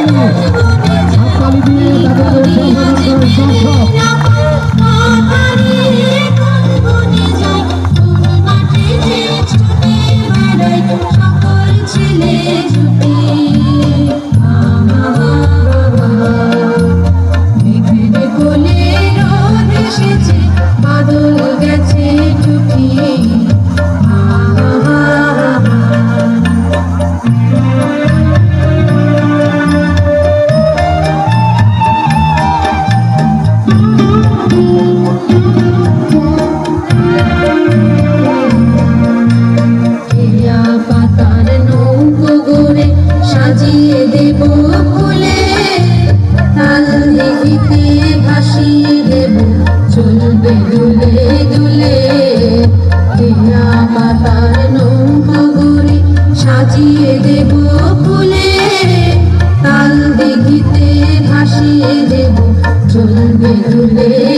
তালি তালি তালি হাততালি দিয়ে তাদেরকে সম্বোধন করেন। দর্শক সাজিয়ে দেব ফুলে। তাল দিঘিতে ভাসিয়ে দেব চলবে দুলে